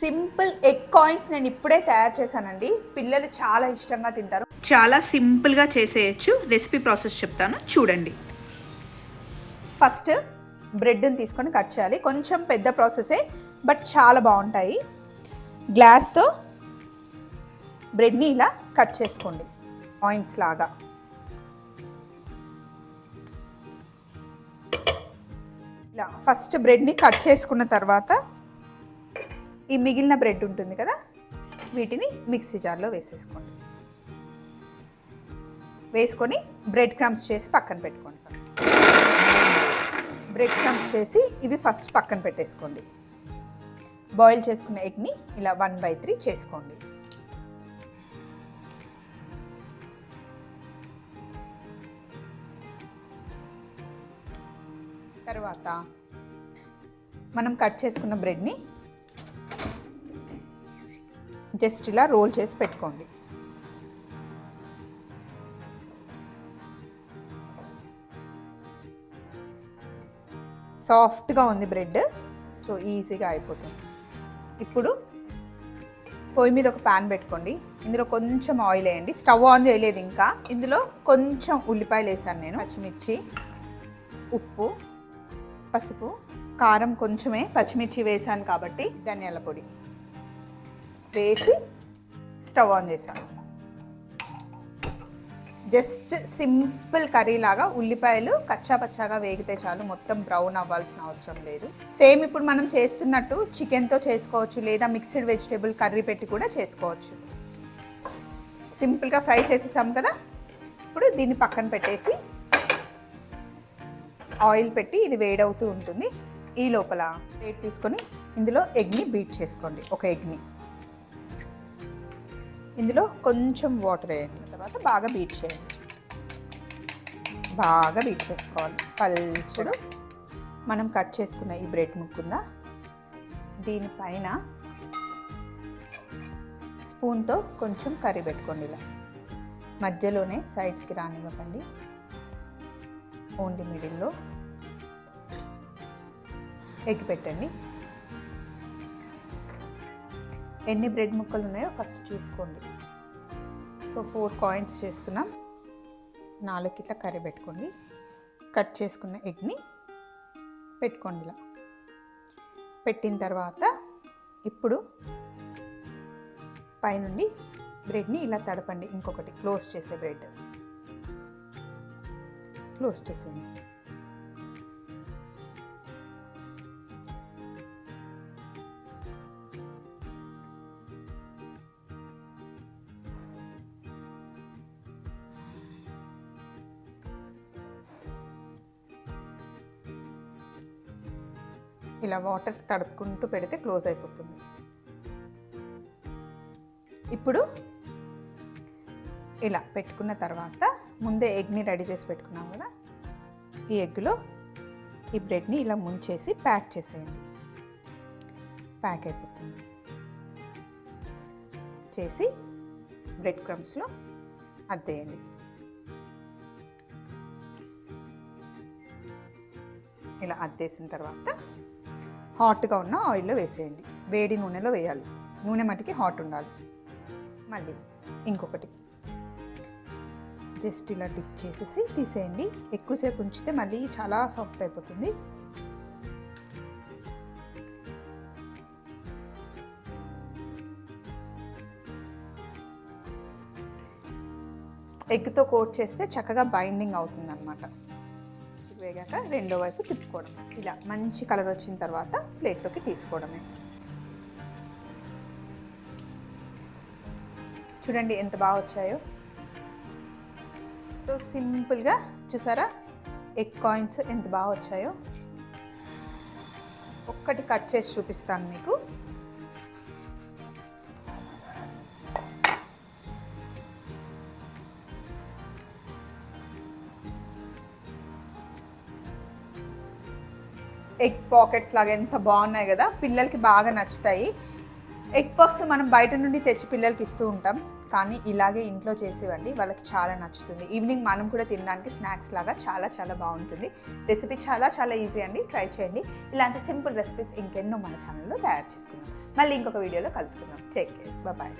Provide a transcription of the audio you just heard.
Simple egg coins నేను ఇప్పుడే తయారు చేశానండి. పిల్లలు చాలా ఇష్టంగా తింటారు. చాలా సింపుల్గా చేసేయచ్చు. రెసిపీ ప్రాసెస్ చెప్తాను. చూడండి. ఫస్ట్ బ్రెడ్ని తీసుకొని కట్ చేయాలి. కొంచెం పెద్ద ప్రాసెసే బట్ చాలా బాగుంటాయి. గ్లాస్తో బ్రెడ్ని ఇలా కట్ చేసుకోండి. కాయిన్స్ లాగా. ఇలా ఫస్ట్ బ్రెడ్ని కట్ చేసుకున్న తర్వాత ఈ మిగిలిన బ్రెడ్ ఉంటుంది కదా వీటిని మిక్సీ జార్లో వేసేసుకోండి. వేసుకొని బ్రెడ్ క్రమ్స్ చేసి పక్కన పెట్టుకోండి ఫస్ట్ బ్రెడ్ క్రమ్స్ చేసి ఇవి ఫస్ట్ పక్కన పెట్టేసుకోండి. బాయిల్ చేసుకున్న ఎగ్ని ఇలా వన్ బై త్రీ చేసుకోండి. తర్వాత మనం కట్ చేసుకున్న బ్రెడ్ని జస్ట్ ఇలా రోల్ చేసి పెట్టుకోండి. సాఫ్ట్గా ఉంది బ్రెడ్. సో ఈజీగా అయిపోతుంది. ఇప్పుడు పొయ్యి మీద ఒక ప్యాన్ పెట్టుకోండి. ఇందులో కొంచెం ఆయిల్ వేయండి. స్టవ్ ఆన్ చేయలేదు ఇంకా. ఇందులో కొంచెం ఉల్లిపాయలు వేసాను నేను. పచ్చిమిర్చి ఉప్పు పసుపు కారం కొంచెమే. పచ్చిమిర్చి వేసాను కాబట్టి ధనియాల పొడి. వేసి స్టవ్ ఆన్ చేశాను. జస్ట్ సింపుల్ కర్రీ లాగా ఉల్లిపాయలు కచ్చా పచ్చాగా వేగితే చాలు మొత్తం బ్రౌన్ అవ్వాల్సిన అవసరం లేదు. సేమ్ ఇప్పుడు మనం చేస్తున్నట్టు చికెన్తో చేసుకోవచ్చు లేదా మిక్స్డ్ వెజిటేబుల్ కర్రీ పెట్టి కూడా చేసుకోవచ్చు. సింపుల్గా ఫ్రై చేసేసాం కదా? ఇప్పుడు దీన్ని పక్కన పెట్టేసి ఆయిల్ పెట్టి ఇది వేడవుతూ ఉంటుంది. ఈ లోపల వేడి తీసుకొని ఇందులో ఎగ్ని బీట్ చేసుకోండి ఒక ఎగ్ని. ఇందులో కొంచెం వాటర్ వేయండి. తర్వాత బాగా బీట్ చేయండి. బాగా బీట్ చేసుకోవాలి. పల్చడు. మనం కట్ చేసుకున్న ఈ బ్రెడ్ ముక్కుందా? దీనిపైన స్పూన్తో కొంచెం కర్రీ పెట్టుకోండి ఇలా. మధ్యలోనే సైడ్స్కి రానివ్వకండి. ఓన్లీ మిడిల్లో. ఎగ్ పెట్టండి. ఎన్ని బ్రెడ్ ముక్కలు ఉన్నాయో ఫస్ట్ చూసుకోండి. సో ఫోర్ కాయిన్స్ చేస్తున్నాం. నాలుగు ఇట్లా కర్రీ పెట్టుకోండి. కట్ చేసుకున్న ఎగ్ని పెట్టుకోండి ఇలా. పెట్టిన తర్వాత ఇప్పుడు పైనుండి బ్రెడ్ని ఇలా తడపండి. ఇంకొకటి క్లోజ్ చేసే బ్రెడ్. క్లోజ్ చేసేయండి. ఇలా వాటర్ తడుపుకుంటూ పెడితే క్లోజ్ అయిపోతుంది. ఇప్పుడు ఇలా పెట్టుకున్న తర్వాత ముందే ఎగ్ని రెడీ చేసి పెట్టుకున్నాం కదా ఈ ఎగ్లో ఈ బ్రెడ్ని ఇలా ముంచేసి ప్యాక్ చేసేయండి. ప్యాక్ అయిపోతుంది. చేసి బ్రెడ్ క్రమ్స్లో అద్దేయండి. ఇలా అద్దేసిన తర్వాత హాట్గా ఉన్న ఆయిల్లో వేసేయండి. వేడి నూనెలో వేయాలి. నూనె మటుకి హాట్ ఉండాలి. మళ్ళీ ఇంకొకటి. జస్ట్ ఇలా డిప్ చేసేసి తీసేయండి. ఎక్కువసేపు ఉంచితే మళ్ళీ చాలా సాఫ్ట్ అయిపోతుంది. ఎగ్తో కోట్ చేస్తే చక్కగా బైండింగ్ అవుతుంది అనమాట వేగాక రెండో వైపు తిప్పుకోవడం. ఇలా మంచి కలర్ వచ్చిన తర్వాత ప్లేట్లోకి తీసుకోవడమే. చూడండి ఎంత బాగా వచ్చాయో. సో సింపుల్గా చూసారా? ఎగ్ కాయిన్స్ ఎంత బాగా వచ్చాయో. ఒక్కటి కట్ చేసి చూపిస్తాను మీకు. ఎగ్ పాకెట్స్ లాగా ఎంత బాగున్నాయి కదా పిల్లలకి బాగా నచ్చుతాయి. ఎగ్ పఫ్స్ మనం బయట నుండి తెచ్చి పిల్లలకి ఇస్తూ ఉంటాం. కానీ ఇలాగే ఇంట్లో చేసేవండి వాళ్ళకి చాలా నచ్చుతుంది. ఈవినింగ్ మనం కూడా తినడానికి స్నాక్స్ లాగా చాలా చాలా బాగుంటుంది. రెసిపీ చాలా చాలా ఈజీ అండి ట్రై చేయండి. ఇలాంటి సింపుల్ రెసిపీస్ ఇంకెన్నో మన ఛానల్లో తయారు చేసుకున్నాం మళ్ళీ ఇంకొక వీడియోలో కలుసుకుందాం. Take care. బాయ్.